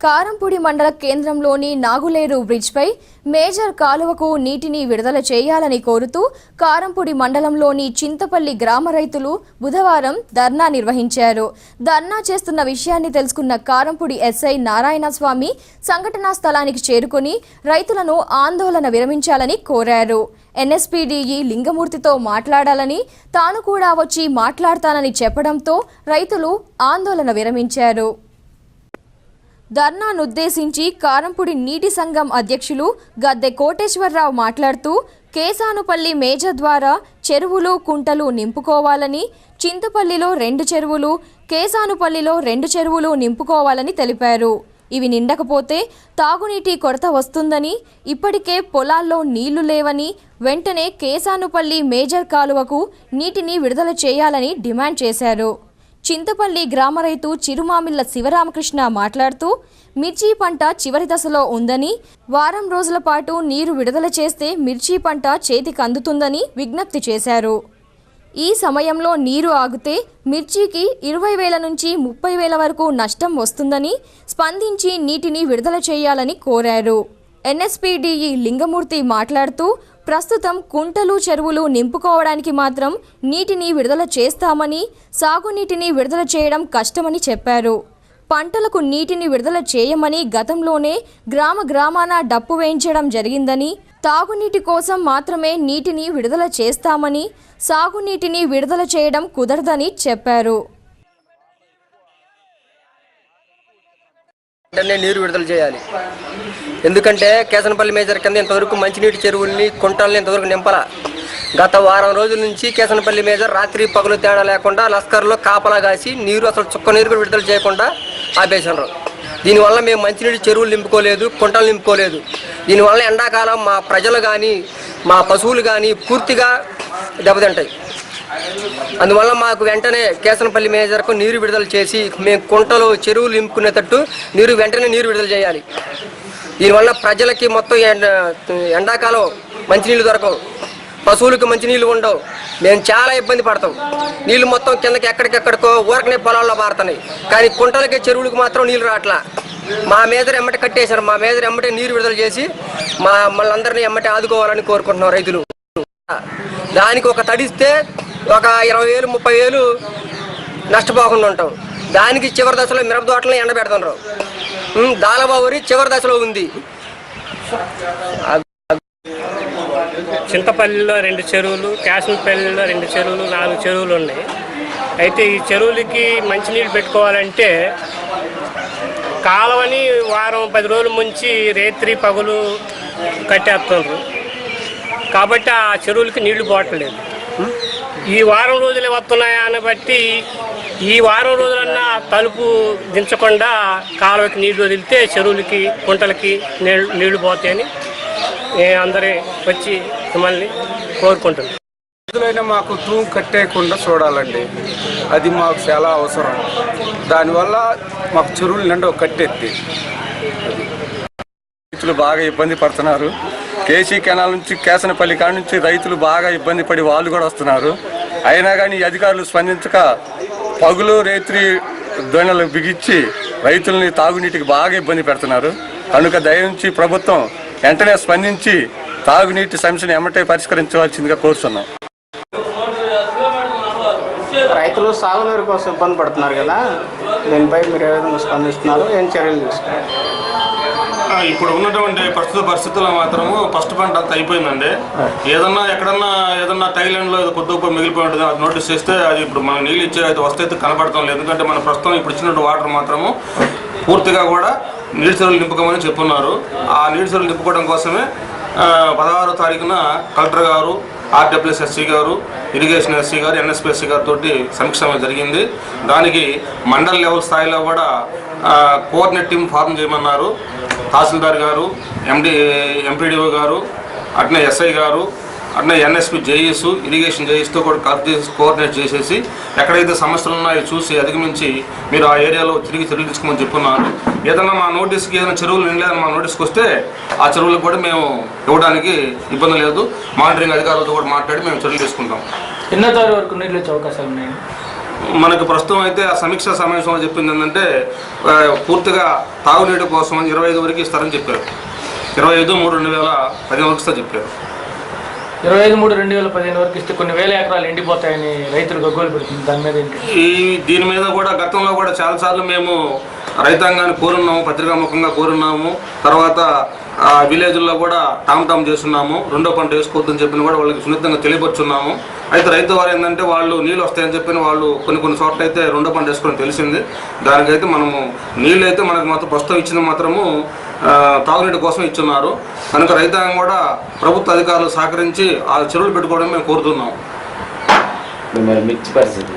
కారంపూడి మండల కేంద్రంలోని నాగులేరు బ్రిడ్జ్పై మేజర్ కాలువకు నీటిని విడుదల చేయాలని కోరుతూ కారంపూడి మండలంలోని చింతపల్లి గ్రామ రైతులు బుధవారం ధర్నా నిర్వహించారు. ధర్నా చేస్తున్న విషయాన్ని తెలుసుకున్న కారంపూడి ఎస్ఐ నారాయణస్వామి సంఘటనా స్థలానికి చేరుకుని రైతులను ఆందోళన విరమించాలని కోరారు. ఎన్ఎస్పీడీఈ లింగమూర్తితో మాట్లాడాలని తాను కూడా వచ్చి మాట్లాడతానని చెప్పడంతో రైతులు ఆందోళన విరమించారు. ధర్నానుద్దేశించి కారంపూడి నీటి సంఘం అధ్యక్షులు గద్దె కోటేశ్వరరావు మాట్లాడుతూ కేసానుపల్లి మేజర్ ద్వారా చెరువులు కుంటలు నింపుకోవాలని చింతపల్లిలో రెండు చెరువులు కేసానుపల్లిలో రెండు చెరువులు నింపుకోవాలని తెలిపారు. ఇవి నిండకపోతే తాగునీటి కొరత వస్తుందని ఇప్పటికే పొలాల్లో నీళ్ళు లేవని వెంటనే కేసానుపల్లి మేజర్ కాలువకు నీటిని విడుదల చేయాలని డిమాండ్ చేశారు. చింతపల్లి గ్రామ రైతు చిరుమామిళ్ళ శివరామకృష్ణ మాట్లాడుతూ మిర్చి పంట చివరి దశలో ఉందని వారం రోజుల పాటు నీరు విడుదల చేస్తే మిర్చి పంట చేతికి అందుతుందని విజ్ఞప్తి చేశారు. ఈ సమయంలో నీరు ఆగితే మిర్చికి ఇరవై వేల నుంచి ముప్పై వేల వరకు నష్టం వస్తుందని స్పందించి నీటిని విడుదల చేయాలని కోరారు. ఎన్ఎస్పీడీఈ లింగమూర్తి మాట్లాడుతూ ప్రస్తుతం కుంటలు చెరువులు నింపుకోవడానికి మాత్రం నీటిని విడుదల చేస్తామని సాగునీటిని విడుదల చేయడం కష్టమని చెప్పారు. పంటలకు నీటిని విడుదల చేయమని గతంలోనే గ్రామ గ్రామాన డప్పు వేయించడం జరిగిందని తాగునీటి కోసం మాత్రమే నీటిని విడుదల చేస్తామని సాగునీటిని విడుదల చేయడం కుదరదని చెప్పారు. వెంటనే నీరు విడుదల చేయాలి. ఎందుకంటే కేసనపల్లి మేజర్ కింద ఇంతవరకు మంచినీటి చెరువుల్ని కుంటల్ని ఇంతవరకు నింపల. గత వారం రోజుల నుంచి కేసనపల్లి మేజర్ రాత్రి పగలు తేడా లేకుండా లస్కర్లో కాపలా కాసి నీరు అసలు చుక్క నీరు కూడా విడుదల చేయకుండా ఆపేసినారు. దీనివల్ల మేము మంచినీటి చెరువులు నింపుకోలేదు కుంటలు నింపుకోలేదు. దీనివల్ల ఎండాకాలం మా ప్రజలు కానీ మా పశువులు కానీ పూర్తిగా దెబ్బతింటాయి. అందువల్ల మాకు వెంటనే కేసనపల్లి మేజర్కు నీరు విడుదల చేసి మేము కుంటలు చెరువులు నింపుకునేటట్టు నీరు వెంటనే నీరు విడుదల చేయాలి. దీనివల్ల ప్రజలకి మొత్తం ఎండ ఎండాకాలం మంచినీళ్ళు దొరకవు. పశువులకు మంచినీళ్ళు ఉండవు. మేము చాలా ఇబ్బంది పడతాం. నీళ్ళు మొత్తం కిందకి ఎక్కడికెక్కడికో ఊరకనే పొలాల్లో మారుతున్నాయి కానీ కుంటలకి చెరువులకు మాత్రం నీళ్ళు రావట్లా. మా మేదరు ఎమ్మటి కట్టేశారు. మా మేదరు ఎమ్మటే నీరు విడుదల చేసి మా మళ్ళందరినీ ఎమ్మటే ఆదుకోవాలని కోరుకుంటున్నాం రైతులు. దానికి ఒక తడిస్తే ఒక ఇరవై వేలు ముప్పై వేలు నష్టపోకుండా ఉంటాం. దానికి చివరి దశలో మిరప తోటలను ఎండ పెడుతున్నారు దాలబావరి చివరి దశలో ఉంది. చింతపల్లిలో రెండు చెరువులు కాశ్మీర్పల్లిలో రెండు చెరువులు నాలుగు చెరువులు ఉన్నాయి. అయితే ఈ చెరువులకి మంచినీళ్ళు పెట్టుకోవాలంటే కాలువని వారం పది రోజుల ముంచి రేత్రి పగులు కట్టేస్తున్నారు కాబట్టి ఆ చెరువులకి నీళ్ళు పోవట్లేదు. ఈ వారం రోజులే వస్తున్నాయా అని బట్టి ఈ వారం రోజులన్నా తలుపు దించకుండా కాలువకి నీళ్ళు వదిలితే చెరువులకి కుంటలకి నీళ్ళు నీళ్ళు పోతాయని నేను అందరి వచ్చి మిమ్మల్ని కోరుకుంటున్నాను రోజులైనా మాకు తూము కట్టేయకుండా చూడాలండి. అది మాకు చాలా అవసరం. దానివల్ల మాకు చెరువులు నిండా కట్టెత్తి రైతులు బాగా ఇబ్బంది పడుతున్నారు. కేసీ కెనాల్ నుంచి కేసనపల్లి కాడ నుంచి రైతులు బాగా ఇబ్బంది పడి వాళ్ళు కూడా వస్తున్నారు. అయినా కానీ అధికారులు స్పందించక పగులు రేత్రి దొనలు బిగించి రైతుల్ని తాగునీటికి బాగా ఇబ్బంది పెడుతున్నారు. కనుక దయించి ప్రభుత్వం వెంటనే స్పందించి తాగునీటి సమస్యను ఎమ్మటే పరిష్కరించవలసిందిగా కోరుతున్నాం రైతులు సాగునీరు కోసం ఇబ్బంది పడుతున్నారు కదా దీనిపై మీరు ఏ విధంగా స్పందిస్తున్నారు? ఏం చర్యలు తీసుకున్నారు ఇప్పుడు ఉన్నటువంటి ప్రస్తుత పరిస్థితుల్లో మాత్రము ఫస్ట్ పంట అంతా అయిపోయిందండి. ఏదన్నా ఎక్కడన్నా ఏదన్నా థైలాండ్లో కొద్ది గొప్ప మిగిలిపోయి ఉంటుంది అది నోటీస్ చేస్తే అది ఇప్పుడు మన నీళ్ళు ఇచ్చే అయితే వస్తే అయితే కనపడతాం లేదు. ఎందుకంటే మన ప్రస్తుతం ఇప్పుడు ఇచ్చినట్టు వాటర్ మాత్రము పూర్తిగా కూడా నీటి చెరువులు నింపుకోమని చెప్పున్నారు. ఆ నీటి చెరువులు నింపుకోవడం కోసమే పదహారో తారీఖున కలెక్టర్ గారు ఆర్డబ్ల్యూఎస్ ఎస్సీ గారు ఇరిగేషన్ ఎస్సీ గారు ఎన్ఎస్పిఎస్సీ గారితో సమీక్ష జరిగింది. దానికి మండల్ లెవెల్ స్థాయిలో కూడా కోఆర్డినేట్ టీం ఫార్మ్ చేయమన్నారు. తహసీల్దార్ గారు ఎండి ఎంపీడీఓ గారు అట్నే ఎస్ఐ గారు అట్నే ఎన్ఎస్పి జేఈస్ ఇరిగేషన్ జేఈస్తో కూడా కలెక్ట్ చేసి కోఆర్డినేట్ చేసేసి ఎక్కడైతే సమస్యలు ఉన్నాయో చూసి అధిగమించి మీరు ఆ ఏరియాలో తిరిగి తిరిగించుకోమని తీసుకోమని చెప్పున్నారు. ఏదైనా మా నోటీస్కి ఏదైనా చెరువులు నిండలేదని మా నోటీస్కి వస్తే ఆ చెరువులకు కూడా మేము ఇవ్వడానికి ఇబ్బంది లేదు. మానిటరింగ్ అధికారులతో కూడా మాట్లాడి మేము చర్యలు తీసుకుంటాం. ఎన్నో తారీఖు వరకు నీళ్ళు వచ్చే అవకాశాలు ఉన్నాయి మనకు ప్రస్తుతం అయితే ఆ సమీక్షా సమావేశంలో చెప్పింది ఏంటంటే పూర్తిగా తాగునీటి కోసం ఇరవై ఐదు వరకు ఇస్తారని చెప్పారు. ఇరవై ఐదు మూడు రెండు వేల పదిహేను వరకు ఇస్తా చెప్పారు. ఇరవై ఐదు మూడు రెండు వేల పదిహేను వరకు ఇస్తే కొన్ని వేల ఎకరాలు ఎండిపోతాయని రైతులు గగ్గోలు పెడుతుంది దాని మీద ఈ దీని మీద కూడా గతంలో కూడా చాలాసార్లు మేము రైతాంగాన్ని కోరున్నాము పత్రికాముఖంగా కోరున్నాము. తర్వాత ఆ విలేజ్లో కూడా టామ్ టామ్ చేస్తున్నాము. రెండో పంట వేసుకోవద్దని చెప్పిన కూడా వాళ్ళకి సున్నితంగా తెలియపరుచున్నాము. అయితే రైతు వారు ఏంటంటే వాళ్ళు నీళ్ళు వస్తాయని చెప్పిన వాళ్ళు కొన్ని కొన్ని చోట్ల అయితే రెండో పంట వేసుకోవడం తెలిసింది. దానికైతే మనము నీళ్ళు అయితే మనకు మాత్రం ప్రస్తుతం ఇచ్చింది మాత్రము తాగునీటి కోసం ఇచ్చున్నారు. కనుక రైతాంగం కూడా ప్రభుత్వ అధికారులు సహకరించి ఆ చెరువులు పెట్టుకోవడం మేము కోరుతున్నాం మరి మిర్చి పరిస్థితి?